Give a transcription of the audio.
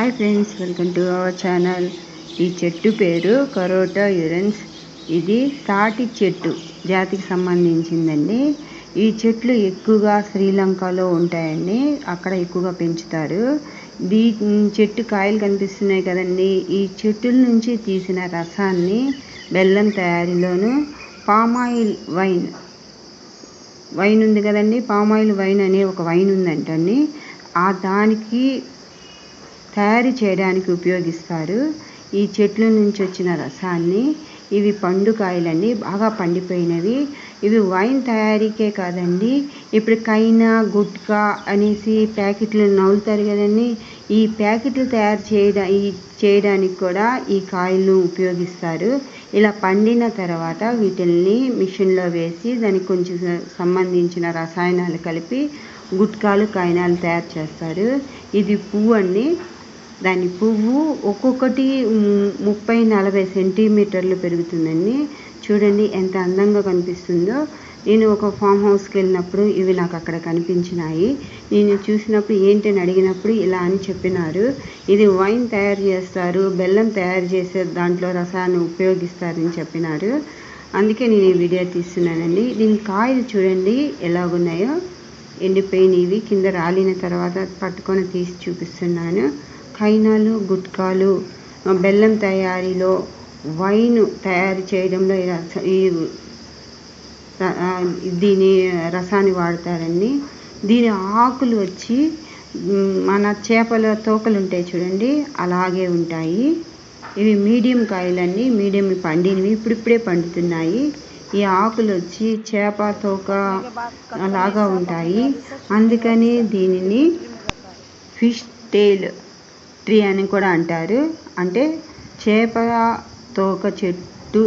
Hi friends welcome to our channel ఈ చెట్టు పేరు కరోటా యురెన్స్. ఇది తాటి చెట్టు జాతికి సంబంధించిందండి. ఈ చెట్లు ఎక్కువగా శ్రీలంకలో ఉంటాయండి. అక్కడ ఎక్కువగా పెంచుతారు. దీ చెట్టు కాయలు కనిపిస్తున్నాయి కదండి. ఈ చెట్టుల నుంచి తీసిన రసాన్ని బెల్లం తయారీలోను పామాయిల్ వైన్ వైన్ ఉంది కదండి. పామాయిల్ వైన్ అనే ఒక వైన్ ఉందంటండి. ఆ దానికి తయారు చేయడానికి ఉపయోగిస్తారు. ఈ చెట్ల నుంచి వచ్చిన రసాన్ని ఇవి పండు కాయలండి బాగా పండిపోయినవి. ఇవి వైన్ తయారీకే కాదండి ఇప్పుడు కైనా గుట్కా అనేసి ప్యాకెట్లు నవ్వులుతారు కదండి ఈ ప్యాకెట్లు తయారు చేయడా ఈ చేయడానికి కూడా ఈ కాయలను ఉపయోగిస్తారు. ఇలా పండిన తర్వాత వీటిల్ని మిషన్లో వేసి దానికి కొంచెం సంబంధించిన రసాయనాలు కలిపి గుట్కాలు కాయినాలు తయారు చేస్తారు. ఇది పువ్వు అండి దాని పువ్వు ఒక్కొక్కటి ముప్పై నలభై సెంటీమీటర్లు పెరుగుతుందండి. చూడండి ఎంత అందంగా కనిపిస్తుందో. నేను ఒక ఫామ్ హౌస్కి వెళ్ళినప్పుడు ఇవి నాకు అక్కడ కనిపించినాయి. నేను చూసినప్పుడు ఏంటని అడిగినప్పుడు ఇలా అని చెప్పినారు. ఇది వైన్ తయారు చేస్తారు బెల్లం తయారు చేసే దాంట్లో రసాన్ని ఉపయోగిస్తారని చెప్పినారు. అందుకే నేను ఈ వీడియో తీస్తున్నానండి. దీని కాయలు చూడండి ఎలాగున్నాయో. ఎండిపోయినవి కింద రాలిన తర్వాత పట్టుకొని తీసి చూపిస్తున్నాను. హైనాలు గుట్కాలు బెల్లం తయారీలో వైన్ తయారు చేయడంలో ఈ దీని రసాన్ని వాడతారండి. దీని ఆకులు వచ్చి మన చేపల తోకలు ఉంటాయి చూడండి అలాగే ఉంటాయి. ఇవి మీడియం కాయలండి మీడియం పండినవి ఇప్పుడిప్పుడే పండుతున్నాయి. ఈ ఆకులు వచ్చి చేప తోక అలాగా ఉంటాయి. అందుకని దీనిని ఫిష్ టేల్ ట్రీ అని కూడా అంటారు. అంటే చేప తోక చెట్టు